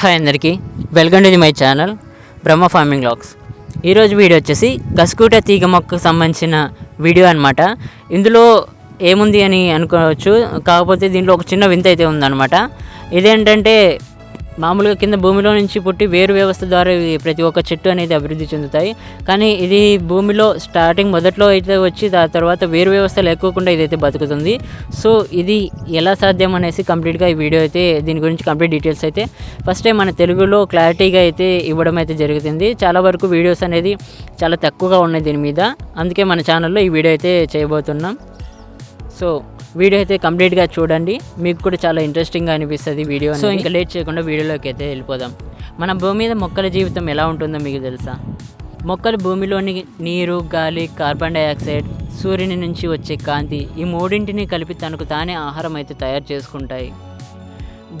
Hi అందరికీ. Welcome to my channel Brahma farming logs ఈరోజు video వచ్చేసి కస్కూట తీగ మొక్కకు సంబంధించిన వీడియో అనమాట ఇందులో ఏముంది అని అనుకోవచ్చు. కాకపోతే దీంట్లో ఒక చిన్న వింత అయితే ఉందన్నమాట. ఇదేంటంటే మామూలుగా కింద భూమిలో నుంచి పుట్టి వేరు వ్యవస్థ ద్వారా ప్రతి ఒక్క చెట్టు అనేది అభివృద్ధి చెందుతాయి. కానీ ఇది భూమిలో స్టార్టింగ్ మొదట్లో అయితే వచ్చి దాని తర్వాత వేరు వ్యవస్థ లేకోకుండా ఇదైతే బతుకుతుంది. సో ఇది ఎలా సాధ్యం అనేసి కంప్లీట్గా ఈ వీడియో అయితే దీని గురించి కంప్లీట్ డీటెయిల్స్ అయితే ఫస్ట్ టైం మన తెలుగులో క్లారిటీగా అయితే ఇవ్వడం అయితే జరుగుతుంది. చాలా వరకు వీడియోస్ అనేది చాలా తక్కువగా ఉన్నాయి దీని మీద. అందుకే మన ఛానల్లో ఈ వీడియో అయితే చేయబోతున్నాం. సో వీడియో అయితే కంప్లీట్గా చూడండి. మీకు కూడా చాలా ఇంట్రెస్టింగ్గా అనిపిస్తుంది వీడియో సో ఇంకా లేట్ చేయకుండా వీడియోలోకి అయితే వెళ్ళిపోదాం. మన భూమి మీద మొక్కల జీవితం ఎలా ఉంటుందో మీకు తెలుసా? మొక్కలు భూమిలోని నీరు గాలి కార్బన్ డైఆక్సైడ్ సూర్యుని నుంచి వచ్చే కాంతి ఈ మూడింటిని కలిపి తనకు తానే ఆహారం అయితే తయారు చేసుకుంటాయి.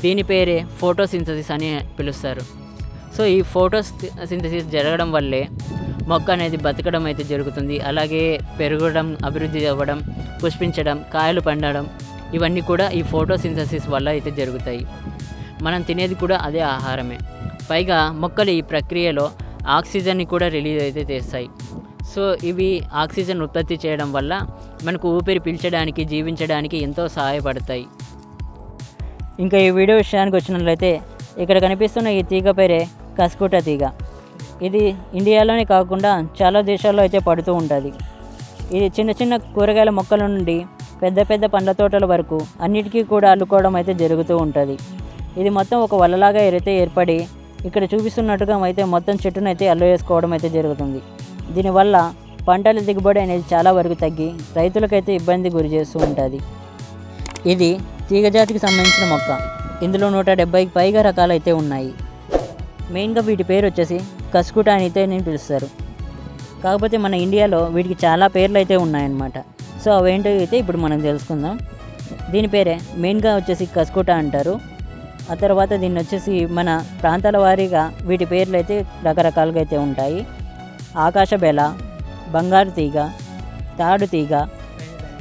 దీని పేరే ఫోటోసింథసిస్ అని పిలుస్తారు. సో ఈ ఫోటో సింథసిస్ జరగడం వల్లే మొక్క అనేది బతకడం అయితే జరుగుతుంది. అలాగే పెరగడం అభివృద్ధి అవ్వడం పుష్పించడం కాయలు పండడం ఇవన్నీ కూడా ఈ ఫోటోసింథసిస్ వల్ల అయితే జరుగుతాయి. మనం తినేది కూడా అదే ఆహారమే. పైగా మొక్కలు ఈ ప్రక్రియలో ఆక్సిజన్ని కూడా రిలీజ్ అయితే చేస్తాయి. సో ఇవి ఆక్సిజన్ ఉత్పత్తి చేయడం వల్ల మనకు ఊపిరి పీల్చడానికి జీవించడానికి ఎంతో సహాయపడతాయి. ఇంకా ఈ వీడియో విషయానికి వచ్చినట్లయితే ఇక్కడ కనిపిస్తున్న ఈ తీగ పేరే కస్కుట తీగ. ఇది ఇండియాలోనే కాకుండా చాలా దేశాల్లో అయితే పడుతూ ఉంటుంది. ఇది చిన్న చిన్న కూరగాయల మొక్కల నుండి పెద్ద పెద్ద పండ్ల తోటల వరకు అన్నిటికీ కూడా అల్లుకోవడం అయితే జరుగుతూ ఉంటుంది. ఇది మొత్తం ఒక వలలాగా అయితే ఏర్పడి ఇక్కడ చూపిస్తున్నట్టుగా అయితే మొత్తం చెట్టునైతే అల్లు వేసుకోవడం అయితే జరుగుతుంది. దీనివల్ల పంటల దిగుబడి అనేది చాలా వరకు తగ్గి రైతులకైతే ఇబ్బంది గురి చేస్తూ ఉంటుంది. ఇది తీగజాతికి సంబంధించిన మొక్క. ఇందులో నూట డెబ్బైకి పైగా రకాలు అయితే ఉన్నాయి. మెయిన్గా వీటి పేరు వచ్చేసి కస్కుట అని అయితే నేను పిలుస్తారు. కాకపోతే మన ఇండియాలో వీటికి చాలా పేర్లు అయితే ఉన్నాయన్నమాట. సో అవేంటో అయితే ఇప్పుడు మనం తెలుసుకుందాం. దీని పేరే మెయిన్గా వచ్చేసి కస్కుట అంటారు. ఆ తర్వాత దీన్ని వచ్చేసి మన ప్రాంతాల వారీగా వీటి పేర్లు అయితే రకరకాలుగా అయితే ఉంటాయి. ఆకాశ బెల బంగారు తీగ తాడు తీగ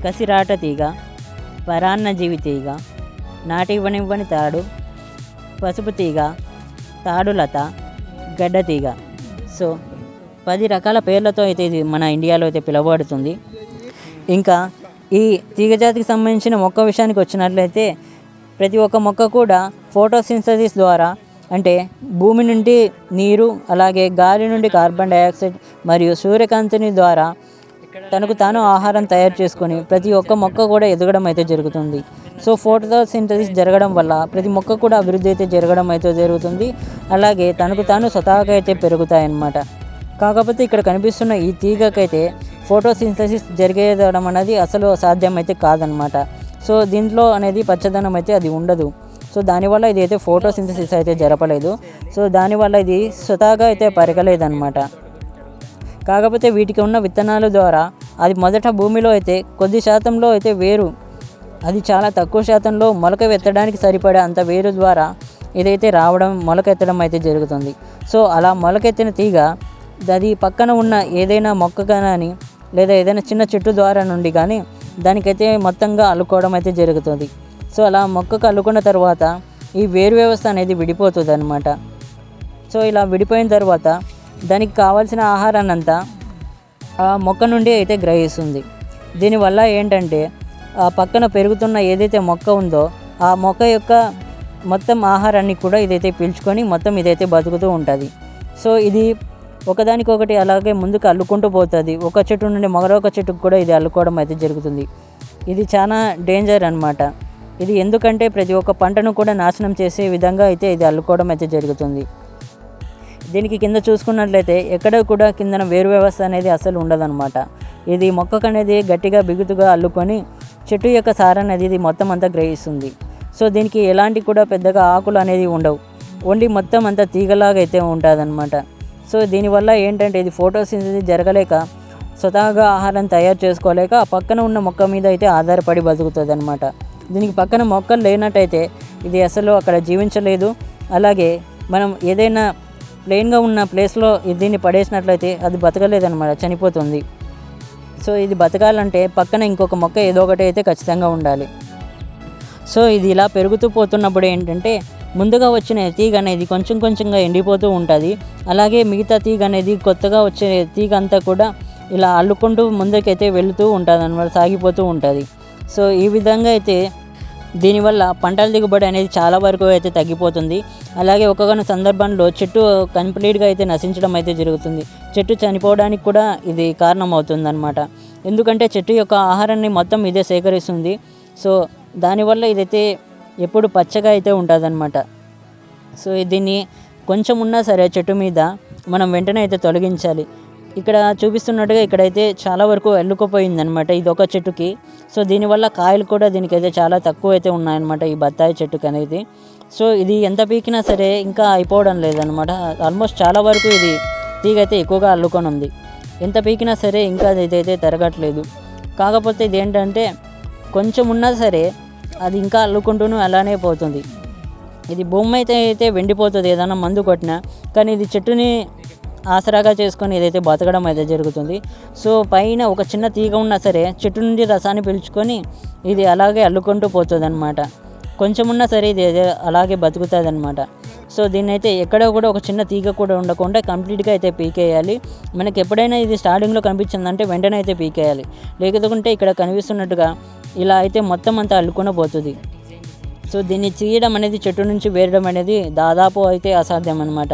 కసిరాట తీగ పరాన్నజీవి తీగ నాటివ్వనివ్వని తాడు పసుపు తీగ తాడులత గడ్డ తీగ సో పది రకాల పేర్లతో అయితే ఇది మన ఇండియాలో అయితే పిలువబడుతుంది. ఇంకా ఈ తీగజాతికి సంబంధించిన మొక్క విషయానికి వచ్చినట్లయితే ప్రతి ఒక్క మొక్క కూడా ఫోటోసింథసిస్ ద్వారా అంటే భూమి నుండి నీరు అలాగే గాలి నుండి కార్బన్ డైఆక్సైడ్ మరియు సూర్యకాంతిని ద్వారా తనకు తాను ఆహారం తయారు చేసుకొని ప్రతి ఒక్క మొక్క కూడా ఎదగడం అయితే జరుగుతుంది. సో ఫోటోసింథసిస్ జరగడం వల్ల ప్రతి మొక్క కూడా అభివృద్ధి అయితే జరగడం అయితే జరుగుతుంది. అలాగే తనకు తాను స్వతహాగా అయితే పెరుగుతాయన్నమాట. కాకపోతే ఇక్కడ కనిపిస్తున్న ఈ తీగకైతే ఫోటోసింథసిస్ జరిగేదడం అనేది అసలు సాధ్యం అయితే కాదనమాట సో దీంట్లో అనేది పచ్చదనం అయితే అది ఉండదు. సో దానివల్ల ఇది అయితే ఫోటోసింథసిస్ అయితే జరపలేదు. సో దానివల్ల ఇది స్వతహాగా అయితే పెరగలేదన్నమాట. కాకపోతే వీటికి ఉన్న విత్తనాల ద్వారా అది మొదట భూమిలో అయితే కొద్ది శాతంలో అయితే వేరు అది చాలా తక్కువ శాతంలో మొలక ఎత్తడానికి సరిపడే అంత వేరు ద్వారా ఇదైతే రావడం మొలకెత్తడం అయితే జరుగుతుంది. సో అలా మొలకెత్తిన తీగ అది పక్కన ఉన్న ఏదైనా మొక్క కానీ లేదా ఏదైనా చిన్న చెట్టు ద్వారా నుండి కానీ దానికైతే మొత్తంగా అల్లుకోవడం అయితే జరుగుతుంది. సో అలా మొక్కకు అల్లుకున్న తర్వాత ఈ వేరు వ్యవస్థ అనేది విడిపోతుంది అనమాట సో ఇలా విడిపోయిన తర్వాత దానికి కావాల్సిన ఆహారాన్ని అంతా ఆ మొక్క నుండి అయితే గ్రహిస్తుంది. దీనివల్ల ఏంటంటే పక్కన పెరుగుతున్న ఏదైతే మొక్క ఉందో ఆ మొక్క యొక్క మొత్తం ఆహారాన్ని కూడా ఇదైతే పీల్చుకొని మొత్తం ఇదైతే బతుకుతూ ఉంటుంది. సో ఇది ఒకదానికొకటి అలాగే ముందుకు అల్లుకుంటూ పోతుంది. ఒక చెట్టు నుండి మరొక చెట్టుకు కూడా ఇది అల్లుకోవడం అయితే జరుగుతుంది. ఇది చాలా డేంజర్ అనమాట ఇది ఎందుకంటే ప్రతి ఒక్క పంటను కూడా నాశనం చేసే విధంగా అయితే ఇది అల్లుకోవడం అయితే జరుగుతుంది. దీనికి కింద చూసుకున్నట్లయితే ఎక్కడ కూడా కిందన వేరు వ్యవస్థ అనేది అసలు ఉండదన్నమాట. ఇది మొక్కకు అనేది గట్టిగా బిగుతుగా అల్లుకొని చెట్టు యొక్క సారాన్ని అనేది ఇది మొత్తం అంతా గ్రహిస్తుంది. సో దీనికి ఎలాంటి కూడా పెద్దగా ఆకులు అనేది ఉండవు. ఓన్లీ మొత్తం అంతా తీగలాగా అయితే ఉంటుందన్నమాట. సో దీనివల్ల ఏంటంటే ఇది ఫోటోసింథసిస్ జరగలేక స్వతహాగా ఆహారం తయారు చేసుకోలేక ఆ పక్కన ఉన్న మొక్క మీద అయితే ఆధారపడి బతుకుతుంది అనమాట దీనికి పక్కన మొక్కలు లేనట్టయితే ఇది అసలు అక్కడ జీవించలేదు. అలాగే మనం ఏదైనా ప్లెయిన్గా ఉన్న ప్లేస్లో దీన్ని పడేసినట్లయితే అది బతకలేదన్నమాట చనిపోతుంది. సో ఇది బతకాలంటే పక్కన ఇంకొక మొక్క ఏదో ఒకటి అయితే ఖచ్చితంగా ఉండాలి. సో ఇది ఇలా పెరుగుతూ పోతున్నప్పుడు ఏంటంటే ముందుగా వచ్చిన తీగ అనేది కొంచెం కొంచెంగా ఎండిపోతూ ఉంటుంది. అలాగే మిగతా తీగ అనేది కొత్తగా వచ్చే తీగ అంతా కూడా ఇలా అల్లుకుంటూ ముందుకైతే వెళుతూ ఉంటుంది అనమాట సాగిపోతూ ఉంటుంది. సో ఈ విధంగా అయితే దీనివల్ల పంటల దిగుబడి అనేది చాలా వరకు అయితే తగ్గిపోతుంది. అలాగే ఒక్కొక్క సందర్భంలో చెట్టు కంప్లీట్గా అయితే నశించడం అయితే జరుగుతుంది. చెట్టు చనిపోవడానికి కూడా ఇది కారణం అవుతుంది అనమాట ఎందుకంటే చెట్టు యొక్క ఆహారాన్ని మొత్తం ఇదే సేకరిస్తుంది. సో దానివల్ల ఇదైతే ఎప్పుడు పచ్చగా అయితే ఉంటుందన్నమాట. సో దీన్ని కొంచెం ఉన్నా సరే చెట్టు మీద మనం వెంటనే అయితే తొలగించాలి. ఇక్కడ చూపిస్తున్నట్టుగా ఇక్కడైతే చాలా వరకు ఎల్లుకుపోయింది అనమాట ఇది ఒక చెట్టుకి. సో దీనివల్ల కాయలు కూడా దీనికైతే చాలా తక్కువ అయితే ఉన్నాయన్నమాట ఈ బత్తాయి చెట్టుకి అనేది సో ఇది ఎంత పీకినా సరే ఇంకా అయిపోవడం లేదనమాట ఆల్మోస్ట్ చాలా వరకు ఇది తీగ అయితే ఎక్కువగా అల్లుకొని ఉంది ఎంత పీకినా సరే ఇంకా ఇదైతే తిరగట్లేదు. కాకపోతే ఇది ఏంటంటే కొంచెం ఉన్నా సరే అది ఇంకా అల్లుకుంటూనే అలానే పోతుంది. ఇది భూమి అయితే అయితే వెండిపోతుంది ఏదైనా మందు కొట్టినా. కానీ ఇది చెట్టుని ఆసరాగా చేసుకొని ఏదైతే బతకడం అయితే జరుగుతుంది. సో పైన ఒక చిన్న తీగ ఉన్నా సరే చెట్టు నుండి రసాన్ని పీల్చుకొని ఇది అలాగే అల్లుకుంటూ పోతుంది అనమాట కొంచెం ఉన్నా సరే ఇది అలాగే బతుకుతుంది అనమాట సో దీన్ని అయితే ఎక్కడ కూడా ఒక చిన్న తీగ కూడా ఉండకుండా కంప్లీట్గా అయితే పీకేయాలి. మనకి ఎప్పుడైనా ఇది స్టార్టింగ్లో కనిపించిందంటే వెంటనే అయితే పీకేయాలి. లేకపోతే ఇక్కడ కనిపిస్తున్నట్టుగా ఇలా అయితే మొత్తం అంతా అల్లుకొని పోతుంది. సో దీన్ని తీయడం అనేది చెట్టు నుంచి వేరడం అనేది దాదాపు అయితే అసాధ్యం అనమాట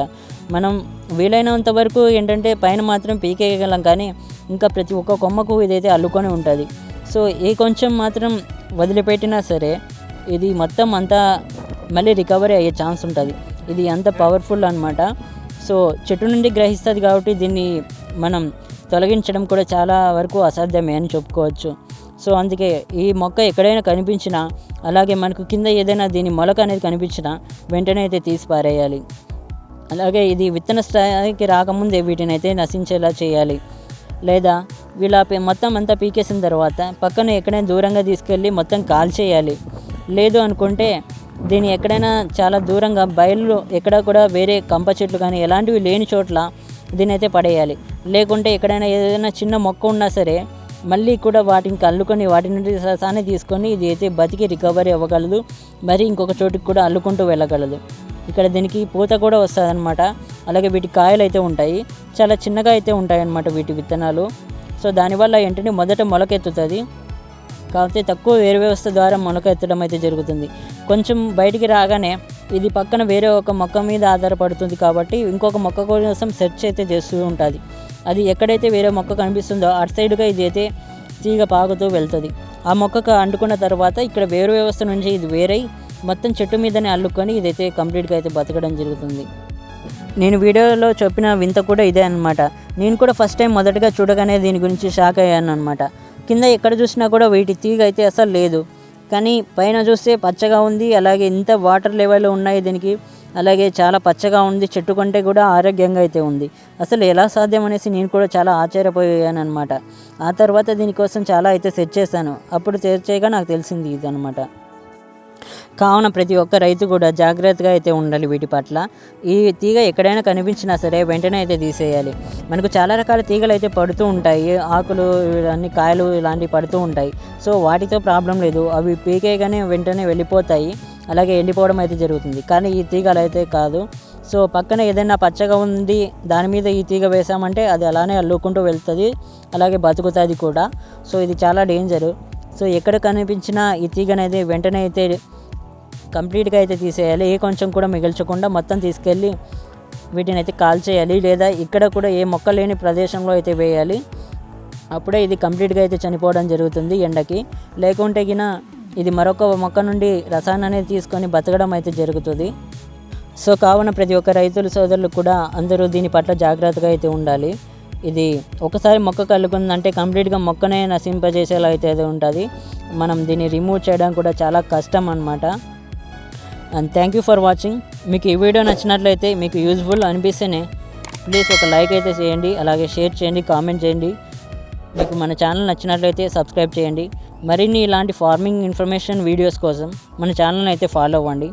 మనం వీలైనంత వరకు ఏంటంటే పైన మాత్రం పీకేయగలం కానీ ఇంకా ప్రతి ఒక్క కొమ్మకు ఇదైతే అల్లుకొని ఉంటుంది. సో ఏ కొంచెం మాత్రం వదిలిపెట్టినా సరే ఇది మొత్తం అంతా మళ్ళీ రికవరీ అయ్యే ఛాన్స్ ఉంటుంది. ఇది అంత పవర్ఫుల్ అనమాట సో చెట్టు నుండి గ్రహిస్తుంది కాబట్టి దీన్ని మనం తొలగించడం కూడా చాలా వరకు అసాధ్యమే అని చెప్పుకోవచ్చు. సో అందుకే ఈ మొక్క ఎక్కడైనా కనిపించినా అలాగే మనకు కింద ఏదైనా దీని మొలక అనేది కనిపించినా వెంటనే అయితే తీసి పారేయాలి. అలాగే ఇది విత్తన స్థాయికి రాకముందే వీటిని అయితే నశించేలా చేయాలి. లేదా వీళ్ళ మొత్తం అంతా పీకేసిన తర్వాత పక్కన ఎక్కడైనా దూరంగా తీసుకెళ్ళి మొత్తం కాల్చేయాలి. లేదు అనుకుంటే దీన్ని ఎక్కడైనా చాలా దూరంగా బయలు ఎక్కడ కూడా వేరే కంప చెట్లు కానీ ఎలాంటివి లేని చోట్ల దీన్ని అయితే పడేయాలి. లేకుంటే ఎక్కడైనా ఏదైనా చిన్న మొక్క ఉన్నా సరే మళ్ళీ కూడా వాటిని కల్లుకొని వాటి నుండి రసాన్ని తీసుకొని ఇది అయితే బతికి రికవరీ అవ్వగలదు. మరి ఇంకొక చోటుకి కూడా అల్లుకుంటూ వెళ్ళగలదు. ఇక్కడ దీనికి పూత కూడా వస్తుంది అనమాట అలాగే వీటి కాయలు అయితే ఉంటాయి. చాలా చిన్నగా అయితే ఉంటాయన్నమాట వీటి విత్తనాలు. సో దానివల్ల ఏంటంటే మొదట మొలకెత్తుతుంది. కాకపోతే తక్కువ వేరు వ్యవస్థ ద్వారా మొలక ఎత్తడం అయితే జరుగుతుంది. కొంచెం బయటికి రాగానే ఇది పక్కన వేరే ఒక మొక్క మీద ఆధారపడుతుంది కాబట్టి ఇంకొక మొక్క కోసం సెర్చ్ అయితే చేస్తూ ఉంటుంది. అది ఎక్కడైతే వేరే మొక్క కనిపిస్తుందో అటు సైడ్గా ఇది అయితే తీగ పాకుతూ వెళ్తుంది. ఆ మొక్కకు అంటుకున్న తర్వాత ఇక్కడ వేరు వ్యవస్థ నుంచి ఇది వేరై మొత్తం చెట్టు మీదనే అల్లుకొని ఇదైతే కంప్లీట్గా అయితే బతకడం జరుగుతుంది. నేను వీడియోలో చెప్పిన వింత కూడా ఇదే అనమాట నేను కూడా ఫస్ట్ టైం మొదటగా చూడగానే దీని గురించి షాక్ అయ్యాను అనమాట కింద ఎక్కడ చూసినా కూడా వీటి తీగ అయితే అసలు లేదు. కానీ పైన చూస్తే పచ్చగా ఉంది అలాగే ఇంత వాటర్ లెవెల్ ఉన్నాయి దీనికి. అలాగే చాలా పచ్చగా ఉంది చెట్టు కంటే కూడా ఆరోగ్యంగా అయితే ఉంది. అసలు ఎలా సాధ్యం అనేసి నేను కూడా చాలా ఆశ్చర్యపోయాను అనమాట ఆ తర్వాత దీనికోసం చాలా అయితే సెట్ చేశాను. అప్పుడు తెచ్చేయగా నాకు తెలిసింది ఇది కావున ప్రతి ఒక్క రైతు కూడా జాగ్రత్తగా అయితే ఉండాలి వీటి పట్ల. ఈ తీగ ఎక్కడైనా కనిపించినా సరే వెంటనే అయితే తీసేయాలి. మనకు చాలా రకాల తీగలు అయితే పడుతూ ఉంటాయి. ఆకులు అన్ని కాయలు ఇలాంటివి పడుతూ ఉంటాయి. సో వాటితో ప్రాబ్లం లేదు. అవి పీకేగానే వెంటనే వెళ్ళిపోతాయి. అలాగే ఎండిపోవడం అయితే జరుగుతుంది. కానీ ఈ తీగలు అయితే కాదు. సో పక్కన ఏదైనా పచ్చగా ఉంది దాని మీద ఈ తీగ వేసామంటే అది అలానే అల్లుకుంటూ వెళ్తుంది. అలాగే బతుకుతుంది కూడా. సో ఇది చాలా డేంజరు. సో ఎక్కడ కనిపించినా ఈ తీగనైతే వెంటనే అయితే కంప్లీట్గా అయితే తీసేయాలి. ఏ కొంచెం కూడా మిగిల్చకుండా మొత్తం తీసుకెళ్ళి వీటిని అయితే కాల్చేయాలి లేదా ఇక్కడ కూడా ఏ మొక్క లేని ప్రదేశంలో అయితే వేయాలి. అప్పుడే ఇది కంప్లీట్గా అయితే చనిపోవడం జరుగుతుంది ఎండకి. లేకుంటే గిన ఇది మరొక మొక్క నుండి రసాయనం అనేది తీసుకొని బతకడం అయితే జరుగుతుంది. సో కావున ప్రతి ఒక్క రైతుల సోదరులు కూడా అందరూ దీని పట్ల జాగ్రత్తగా అయితే ఉండాలి. ఇది ఒకసారి మొక్క కలుగుందంటే కంప్లీట్గా మొక్కనే నశింపజేసేలా అయితే ఉంటుంది. మనం దీన్ని రిమూవ్ చేయడం కూడా చాలా కష్టం అనమాట and thank you for watching. మీకు ఈ వీడియో నచ్చినట్లయితే మీకు యూజ్ఫుల్ అనిపిస్తేనే ప్లీజ్ ఒక లైక్ అయితే చేయండి అలాగే షేర్ చేయండి కామెంట్ చేయండి. మీకు మన ఛానల్ నచ్చినట్లయితే సబ్స్క్రైబ్ చేయండి. మరిన్ని ఇలాంటి ఫార్మింగ్ ఇన్ఫర్మేషన్ వీడియోస్ కోసం మన ఛానల్ని అయితే ఫాలో అవ్వండి.